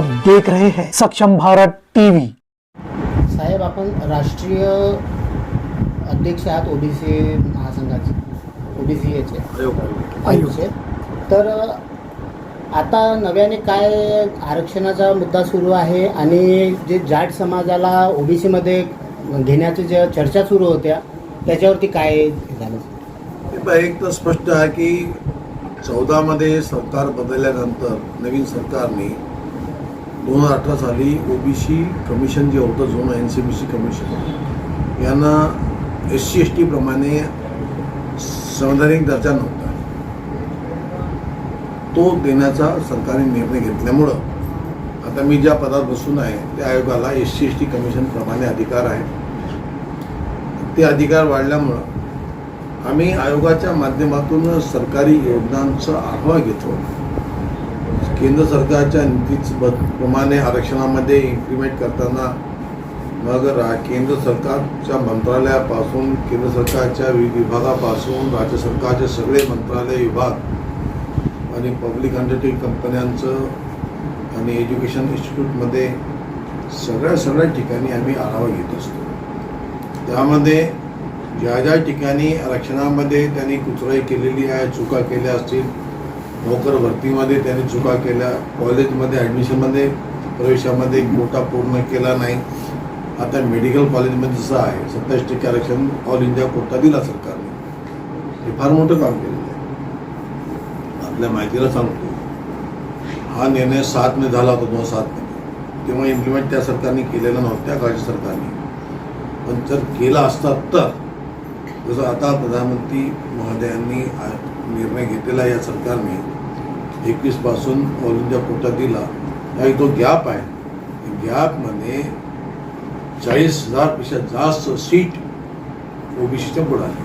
देख रहे हैं सक्षम भारत टीवी। साहेब आपण राष्ट्रीय अध्यक्ष आहात ओबीसी महासंघाचे ओबीसी याचे तर आता नव्याने काय आरक्षणाचा मुद्दा सुरू आहे आणि जे जाट समाजाला ओबीसीमध्ये घेण्याच्या ज्या चर्चा सुरू होत्या त्याच्यावरती काय झालं? हे एक तर स्पष्ट आहे की चौदामध्ये सरकार बदलल्यानंतर नवीन सरकारने दोन हजार अठरा साली ओबीसी कमिशन जे होतं जुनं N C B C commission यांना एस सी एस टीप्रमाणे संवैधानिक दर्जा नव्हता. तो देण्याचा सरकारने निर्णय घेतल्यामुळं आता मी ज्या पदात बसून आहे त्या आयोगाला एस सी एस टी कमिशनप्रमाणे अधिकार आहे. ते अधिकार वाढल्यामुळं आम्ही आयोगाच्या माध्यमातून सरकारी योजनांचा आढावा घेतो. केंद्र सरकारच्या नीतीच प्रमाणे आरक्षणामध्ये इम्प्लिमेंट करताना मग रा केंद्र सरकारच्या मंत्रालयापासून केंद्र सरकारच्या विविध विभागापासून राज्य सरकारचे सगळे मंत्रालय विभाग आणि पब्लिक अंडरटेक कंपन्यांचं आणि एज्युकेशन इन्स्टिट्यूटमध्ये सगळ्या सगळ्या ठिकाणी आम्ही आढावा घेत असतो. त्यामध्ये ज्या ज्या ठिकाणी आरक्षणामध्ये त्यांनी कुचराई केलेली आहे चुका केल्या असतील नोकर भरतीमध्ये त्यांनी चुका केल्या. कॉलेजमध्ये ॲडमिशनमध्ये प्रवेशामध्ये मोठा पूर्ण केला नाही. आता मेडिकल कॉलेजमध्ये जसं आहे सत्तावीस टक्के आरक्षण ऑल इंडिया कोटा दिला सरकारने. हे फार मोठं काम केलेलं आहे. आपल्या माहितीला सांगतो. हा निर्णय सातने झाला होता दोन सातमध्ये तेव्हा इम्प्लिमेंट त्या सरकारने केलेला नव्हत्या राज्य सरकारने. पण जर केला असता तर जसं आता प्रधानमंत्री महोदयांनी निर्णय घेतलेला आहे या सरकारने. एकवीसपासून ऑल इंडिया कोटा दिला. आणि तो गॅप आहे. गॅपमध्ये चाळीस हजारपेक्षा जास्त सीट ओबीसीच्या बुडाले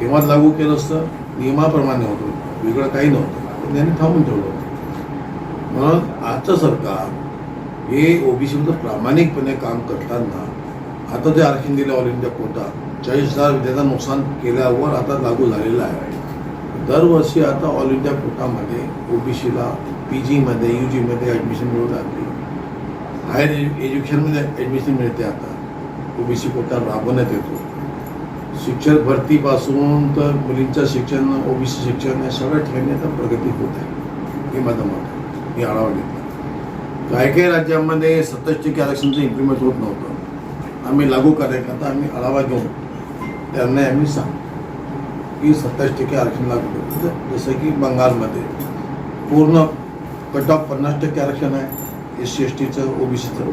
तेव्हा लागू केलं असतं. नियमाप्रमाणे होतं. वेगळं काही नव्हतं. पण त्यांनी थांबून ठेवलं होतं. म्हणून आजचं सरकार हे ओबीसीमध्ये प्रामाणिकपणे काम करताना आता जे आरक्षण दिलं ऑल इंडिया कोटा चाळीस हजार विद्यार्थ्यांना नुकसान केल्यावर आता लागू झालेलं आहे. दरवर्षी आता ऑल इंडिया कोटामध्ये ओबीसीला पी जीमध्ये यू जीमध्ये ॲडमिशन मिळू लागली. हायर एज्युकेशनमध्ये ॲडमिशन मिळते आता. ओबीसी कोटा राबवण्यात येतो. शिक्षक भरतीपासून तर मुलींचं शिक्षण ओबीसी शिक्षण या सगळ्या ठिकाणी आता प्रगती होत आहे. हे माझं मत आहे. मी आढावा घेतला. काही काही राज्यांमध्ये सत्तावीस टक्के आरक्षणचं इम्प्लिमेंट होत नव्हतं. आम्ही लागू करायकरता आम्ही आढावा घेऊन त्यांना आम्ही सांगतो. की सत्तावीस टक्के आरक्षण लागू होतं म्हणजे जसं की बंगालमध्ये पूर्ण कट ऑफ पन्नास टक्के आरक्षण आहे. एस सी एस टीचं ओबीसीचं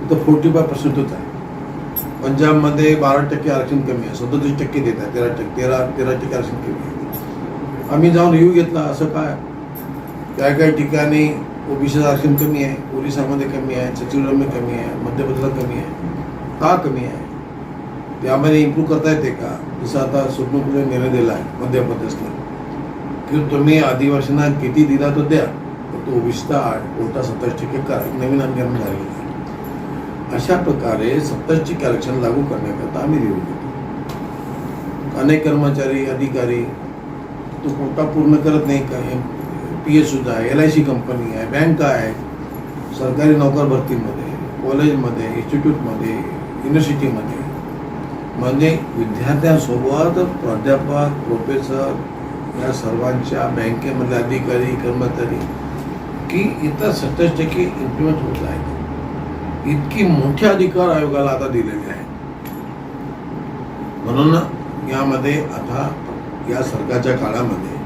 तिथं फोर्टी फाय पर्सेंटच आहे. पंजाबमध्ये बारा टक्के आरक्षण कमी आहे. सदोतीस टक्के देत आहे. तेरा टक्के तेरा तेरा टक्के आरक्षण कमी आहे. आम्ही जाऊन रिव्ह्यू घेतला असं काय? काय काय ठिकाणी ओबीसीचं आरक्षण कमी आहे? ओरिसामध्ये कमी आहे छत्तीसगडमध्ये कमी आहे मध्य प्रदेशला कमी आहे. का कमी आहे? त्यामध्ये इम्प्रूव्ह करता येते का? जसं आता सुप्रीम निर्णय दिला आहे मध्य प्रदेशला. की तुम्ही आदिवासींना किती दिला तो द्या तो तो ओबीसीचा कोटा सत्तावीस टक्के करा. नवीन अंगण झालेला आहे. अशा प्रकारे सत्तावीस टक्के आरक्षण लागू करण्याकरता आम्ही देऊ घेतो अनेक कर्मचारी अधिकारी तो कोटा पूर्ण करत नाही का? पी एस सुद्धा आहे एल आय सी कंपनी आहे बँक आहे. सरकारी नोकर भरतीमध्ये कॉलेजमध्ये इन्स्टिट्यूटमध्ये युनिव्हर्सिटीमध्ये म्हणजे विद्यार्थ्यांसोबत प्राध्यापक प्रोफेसर या सर्वांच्या बँकेमधले अधिकारी कर्मचारी की इतर सत्तावीस टक्के इम्प्लिमेंट होत आहेत इतकी मोठे अधिकार आयोगाला आता दिलेले आहेत. म्हणून यामध्ये आता या सरकारच्या काळामध्ये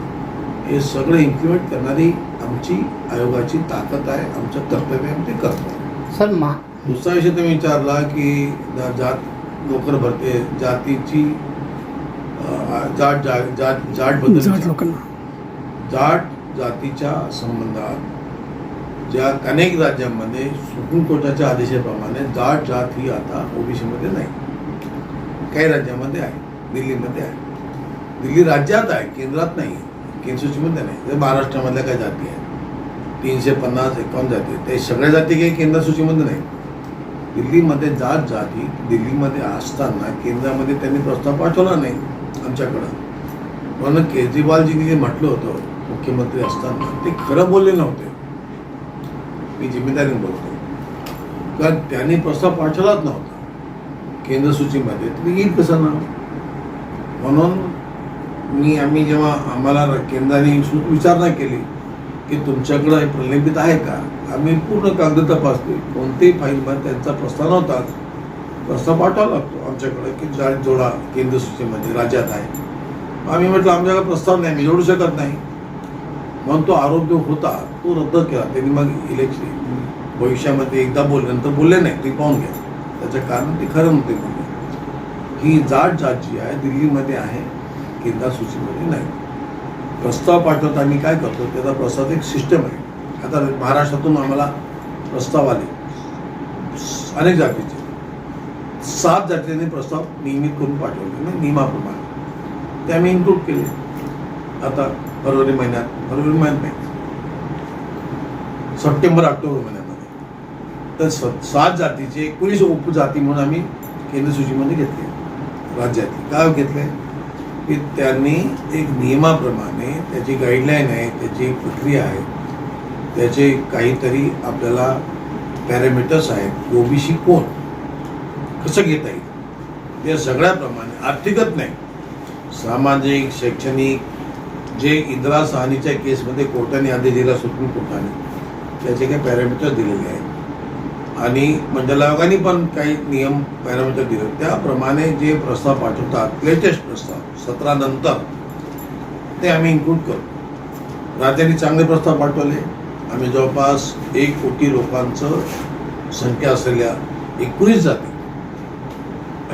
हे सगळं इम्प्लिमेंट करणारी आमची आयोगाची ताकद आहे आमचं कर्तव्य आहे ते करतो. सर मा दुसरा विषय तुम्ही विचारला की जात नोकर भरते जातीची जाट जा- जात जाटबद्दल जाट लोकांना. जाट जातीच्या संबंधात ज्या अनेक राज्यांमध्ये सुप्रीम कोर्टाच्या आदेशाप्रमाणे जाट जात ही आता ओबीसीमध्ये नाही. काही राज्यामध्ये आहे. दिल्लीमध्ये आहे. दिल्ली राज्यात आहे केंद्रात नाही केंद्र सूचीमध्ये नाही. जर महाराष्ट्रामधल्या काही जाती आहेत तीनशे पन्नास एकावन्न जाती आहेत ते सगळ्या जाती काही केंद्र सूचीमध्ये नाही. दिल्लीमध्ये जात जाती दिल्लीमध्ये असताना केंद्रामध्ये त्यांनी प्रस्ताव पाठवला नाही आमच्याकडं. म्हणून केजरीवालजींनी जे म्हटलं होतं मुख्यमंत्री असताना ते खरं बोलले नव्हते. मी जिम्मेदारीने बोलतो कारण त्यांनी प्रस्ताव पाठवलाच नव्हता. केंद्र सूचीमध्ये तर येईल कसं ना? म्हणून मी आम्ही जेव्हा आम्हाला केंद्राने विचारणा केली की तुमच्याकडं हे प्रलंबित आहे का? आम्ही पूर्ण कागद तपासले कोणतेही फाईलमध्ये त्यांचा प्रस्ताव नव्हता. प्रस्ताव पाठवावा लागतो आमच्याकडे. की जाळी जोडा केंद्र सूचीमध्ये राज्यात आहे. आम्ही म्हटलं आमच्याकडे प्रस्ताव नाही. मी जोडू शकत नाही. म्हणून तो आरोप जो होता तो रद्द केला. त्यांनी मग इलेक्शन भविष्यामध्ये एकदा बोलले. नंतर बोलले नाही. ते पाहून घ्या. त्याचं कारण ते खरं नव्हते बोलले. ही जाट जात जी आहे दिल्लीमध्ये आहे केंद्र सूचीमध्ये नाही. प्रस्ताव पाठवता आम्ही काय करतो? त्याचा प्रस्ताव एक सिस्टम आहे. आता महाराष्ट्रातून आम्हाला प्रस्ताव आले. अनेक जातीचे. सात जातीने प्रस्ताव नियमित करून पाठवले म्हणजे नियमाप्रमाणे. ते आम्ही इन्क्लूड केले. आता फरवरी महिन्यात फरवरी महिन्यात नाही. सप्टेंबर ऑक्टोबर महिन्यामध्ये. तर स सात जातीचे एकोणीस उपजाती म्हणून आम्ही केंद्र सूचीमध्ये घेतले. राज्यातले काय घेतले? की त्यांनी एक नियमाप्रमाणे त्याची गाईडलाईन आहे त्याची प्रक्रिया आहे त्याचे काहीतरी आपल्याला पॅरामीटर्स आहेत ओबीसी कोण? कसं घेता येईल? ते सगळ्याप्रमाणे आर्थिकच नाही. सामाजिक शैक्षणिक जे इंदिरा सहानीच्या केसमध्ये कोर्टाने आदेश दिला सुप्रीम कोर्टाने त्याचे काही पॅरामीटर दिलेले आहेत. आणि मंडल आयोगाने पण काही नियम पॅरामीटर दिले त्याप्रमाणे जे प्रस्ताव पाठवतात लेटेस्ट प्रस्ताव सतरानंतर ते आम्ही इन्क्लूड करू. राज्यांनी चांगले प्रस्ताव पाठवले. आम्ही जवळपास एक कोटी लोकांचं संख्या असलेल्या एकोणीस जाती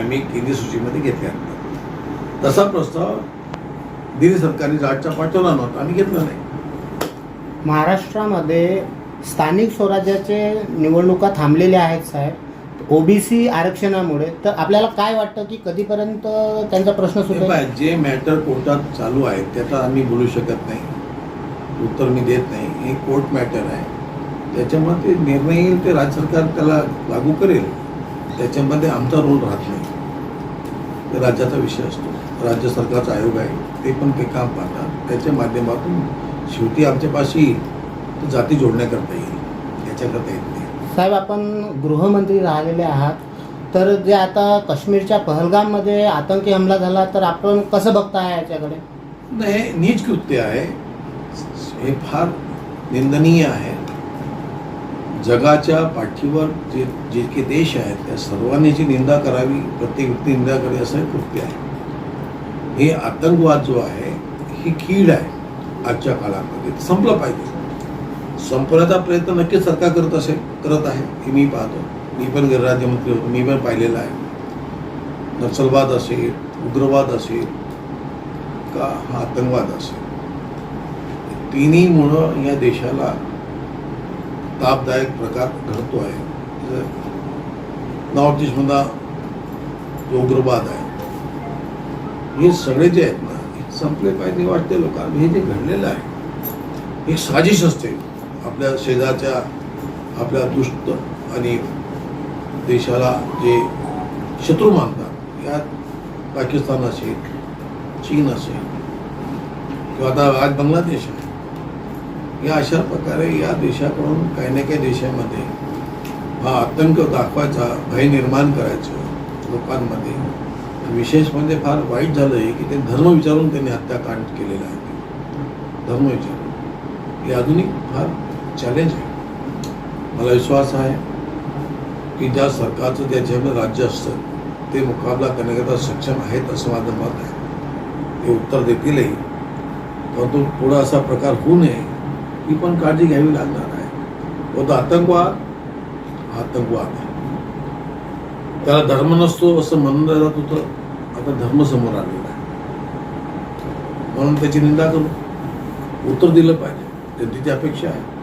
आम्ही केंद्रीय सूचीमध्ये घेतल्या. तसा प्रस्ताव दिल्ली सरकारने जाटचा पाठवला नव्हता. आम्ही घेतला नाही. महाराष्ट्रामध्ये स्थानिक स्वराज्याचे निवडणुका थांबलेल्या आहेत साहेब. ओबीसी आरक्षणामुळे. तर आपल्याला काय वाटतं की कधीपर्यंत त्यांचा प्रश्न सुटेल? जे मॅटर कोर्टात चालू आहे त्याचा आम्ही बोलू शकत नाही. उत्तर मी देत नाही. हे कोर्ट मॅटर आहे. त्याच्यामध्ये निर्णय येईल ते राज्य सरकार त्याला लागू करेल. त्याच्यामध्ये आमचा रोल राहत नाही. ते राज्याचा विषय असतो. राज्य सरकारचा आयोग आहे. ते पण ते काम पाहतात. त्याच्या माध्यमातून शेवटी आमच्यापाशी तर जाती जोडण्याकरता येईल. याच्याकरता येत नाही. साहेब आपण गृहमंत्री राहिलेले आहात. तर जे आता काश्मीरच्या पहलगाममध्ये आतंकी हमला झाला तर आपण कसं बघताय याच्याकडे? नाही नीच कृत्य आहे. हे फार निंदनीय आहे. जगाच्या पाठीवर जे जे काही देश आहेत त्या सर्वांनी निंदा करावी प्रत्येक व्यक्ती निंदा करावी असं हे कृत्य आहे. हे आतंकवाद जो आहे ही कीड आहे आजच्या काळामध्ये. संपलं पाहिजे. संपवण्याचा प्रयत्न नक्कीच सरकार करत असेल करत आहे हे मी पाहतो. मी पण गृहराज्यमंत्री होतो मी पण पाहिलेलं आहे. नक्षलवाद असेल उग्रवाद असेल का हा आतंकवाद असेल? तिन्हीमुळं या देशाला तापदायक प्रकार घडतो आहे. नॉर्थ ईस्टमधला जो उग्रवाद आहे हे सगळे जे आहेत ना हे संपले पाहिजे वाटते लोकांना. हे जे घडलेलं आहे हे साजिश असते. आपल्या शेजारच्या आपल्या दुष्ट आणि देशाला जे शत्रू मानतात यात पाकिस्तान असेल चीन असेल किंवा आता आज बांगलादेश आहे. या अशा प्रकारे या देशाकडून काही ना काही देशामध्ये हा आतंक दाखवायचा भय निर्माण करायचं लोकांमध्ये. विशेष म्हणजे फार वाईट झालं आहे की ते धर्म विचारून त्यांनी हत्याकांड केलेलं आहे. धर्म विचारून. हे आधुनिक फार चॅलेंज आहे. मला विश्वास आहे की ज्या सरकारचं ज्याच्यामध्ये राज्य असतं ते मुकाबला करण्याकरता सक्षम आहेत असं माझं मत आहे. ते उत्तर देतीलही. परंतु पुढं असा प्रकार होऊ नये ही पण काळजी घ्यावी लागणार आहे. व तो आतंकवाद हा आतंकवाद. आहे त्याला धर्म नसतो असं म्हणून जात होतं आता धर्म समोर आलेला आहे. म्हणून त्याची निंदा करू. उत्तर दिलं पाहिजे. जनतेची अपेक्षा आहे.